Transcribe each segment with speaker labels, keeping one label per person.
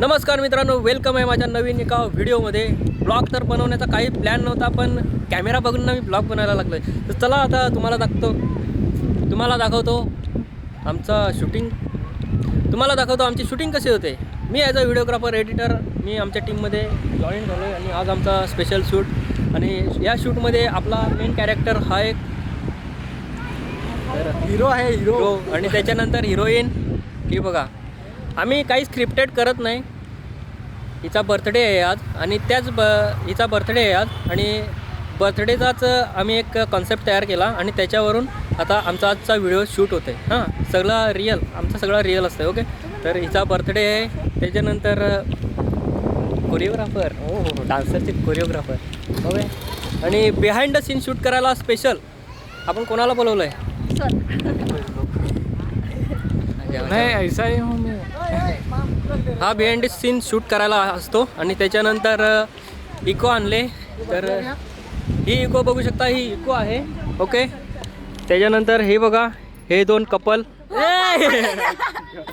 Speaker 1: नमस्कार मित्रांनो वेलकम आहे माझ्या नवीन एका व्हिडिओमध्ये ब्लॉग तर बनवण्याचा काही प्लॅन नव्हता पण कॅमेरा बघून ना मी ब्लॉग बनायला लागलो आहे तर चला आता तुम्हाला दाखवतो. तुम्हाला दाखवतो आमचा शूटिंग तुम्हाला दाखवतो आमची शूटिंग कशी होते. मी ॲज अ व्हिडिओग्राफर एडिटर मी आमच्या टीममध्ये जॉईन झालो आहे आणि आज आमचा स्पेशल शूट आणि या शूटमध्ये आपला मेन कॅरेक्टर हा एक
Speaker 2: हिरो आहे हिरो
Speaker 1: आणि त्याच्यानंतर हिरोईन ही बघा. आम्ही काही स्क्रिप्टेड करत नाही. हिचा बर्थडे आहे आज आणि त्याच ब हिचा बर्थडे आहे आज आणि बर्थडेचाच आम्ही एक कॉन्सेप्ट तयार केला आणि त्याच्यावरून आता आमचा आजचा व्हिडिओ शूट होते हां सगळा रिअल आमचा सगळा रिअल असतं ओके तर हिचा बर्थडे आहे. त्याच्यानंतर कोरिओग्राफर हो हो डान्सरचे कोरिओग्राफर ओके आणि बिहाइंड द सीन शूट करायला स्पेशल आपण कोणाला बोलवलं आहे
Speaker 2: नाही ऐसा ही हूँ मैं.
Speaker 1: हा बिहाइंड सीन शूट करायला असतो आणि त्याच्यानंतर इको आणले. तर ही इको बघू शकता ही इको आहे. ओके त्याच्यानंतर हे बघा हे दोन कपल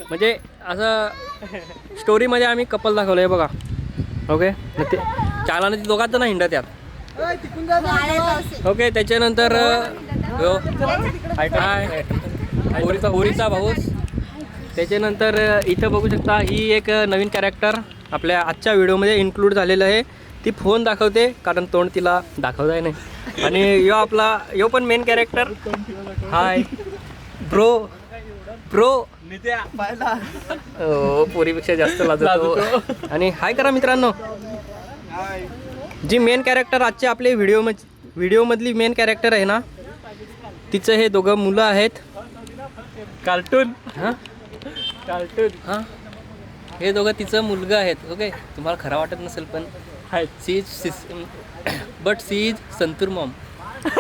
Speaker 1: म्हणजे असं स्टोरीमध्ये आम्ही कपल दाखवलं आहे बघा. ओके ते चालानं ती दोघांचं ना हिंडत यात. ओके त्याच्यानंतर हाय होरीचा होरीचा भाऊस त्याच्यानंतर इथं बघू शकता ही एक नवीन कॅरेक्टर आपल्या आजच्या व्हिडिओमध्ये इन्क्लूड झालेलं आहे. ती फोन दाखवते कारण तोंड तिला दाखवता नाही. आणि यो आपला यो पण main character hi bro bro हो पोरीपेक्षा जास्त लाजतो. आणि हाय करा मित्रांनो. जी मेन कॅरेक्टर आजचे आपले व्हिडिओ व्हिडिओमधली मेन कॅरेक्टर आहे ना तिचं हे दोघं मुलं आहेत.
Speaker 2: कार्टून
Speaker 1: हां?
Speaker 2: कार्टून
Speaker 1: हां? हे दोघं तिचं मुलगा आहेत ओके? तुम्हाला खरं वाटत नसेल पण
Speaker 2: आहेत
Speaker 1: she is sis but she is Santoor mom.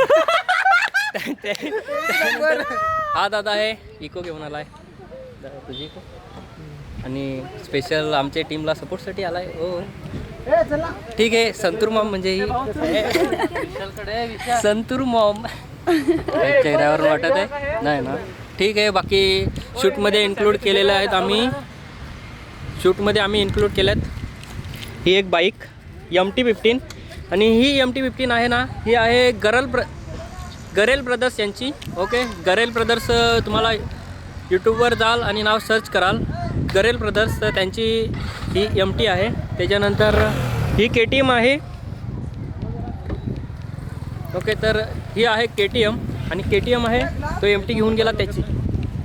Speaker 1: हा दादा आहे इको घेऊन आलाय. तुझी इको? आणि स्पेशल आमच्या टीमला सपोर्टसाठी आलाय हो. ठीक आहे संतूर मॉम म्हणजे ही संतूर मॉम. चेहऱ्यावर वाटत आहे? नाही ना. ठीक आहे बाकी शूटमध्ये इन्क्लूड केलेलं आहेत आम्ही. शूटमध्ये आम्ही इन्क्लूड केल्यात. ही एक बाईक एम टी फिफ्टीन आणि ही एम टी फिफ्टीन आहे ना ही आहे गरल ब्र गरेल ब्रदर्स यांची. ओके गरेल ब्रदर्स तुम्हाला यूट्यूबवर जाल आणि नाव सर्च कराल. गरेल ब्रदर्स त्यांची ही एम टी आहे. त्याच्यानंतर ही के टी एम आहे. ओके तर ही आहे के टी एम आणि के टी एम आहे तो एम टी घेऊन गेला त्याची.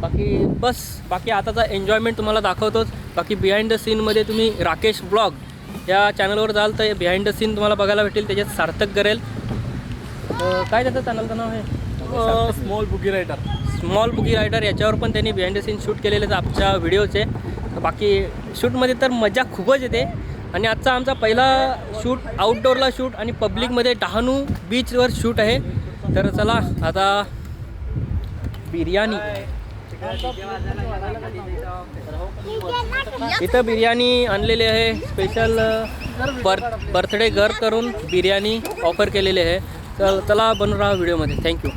Speaker 1: बाकी बस बाकी आताचा एन्जॉयमेंट तुम्हाला दाखवतोच. बाकी बिहाइंड द सीनमध्ये तुम्ही राकेश ब्लॉग या चॅनलवर जाल तर बिहाइंड द सीन तुम्हाला बघायला भेटेल त्याच्यात सार्थक करेल. काय त्याचं चॅनलचं नाव आहे?
Speaker 2: Small bookie writer
Speaker 1: small bookie rider याच्यावर पण त्यांनी बिहाइंड द सीन शूट केलेले आहेत आमच्या व्हिडिओचे बाकी शूटमध्ये तर मजा खूपच येते. आणि आजचा आमचा पहिला शूट आउटडोअरला शूट आणि पब्लिकमध्ये डहाणू बीचवर शूट आहे. तर चला आता बिर्याणी. इथं बिर्याणी आणलेली आहे. स्पेशल बर्थ बर्थडे घर करून बिर्याणी ऑफर केलेली आहे. तर चला बनून राहा व्हिडिओमध्ये थँक्यू